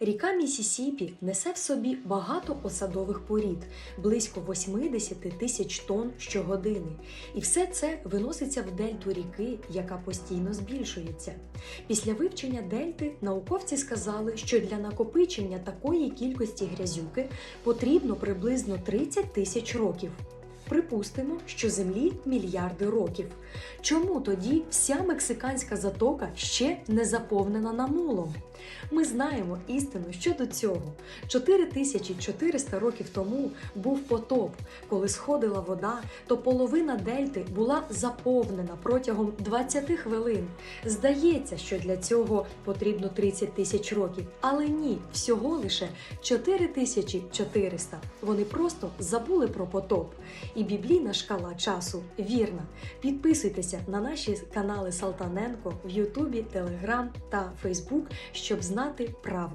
Ріка Місісіпі несе в собі багато осадових порід, близько 80 тисяч тонн щогодини. І все це виноситься в дельту ріки, яка постійно збільшується. Після вивчення дельти науковці сказали, що для накопичення такої кількості грязюки потрібно приблизно 30 тисяч років. Припустимо, що Землі мільярди років. Чому тоді вся мексиканська затока ще не заповнена намулом? Ми знаємо істину щодо цього. 4400 років тому був потоп. Коли сходила вода, то половина дельти була заповнена протягом 20 хвилин. Здається, що для цього потрібно 30 тисяч років, але ні, всього лише 4400. Вони просто забули про потоп. І біблійна шкала часу вірна. Підписуйтеся на наші канали Салтаненко в Ютубі, Телеграм та Фейсбук, щоб знати правду.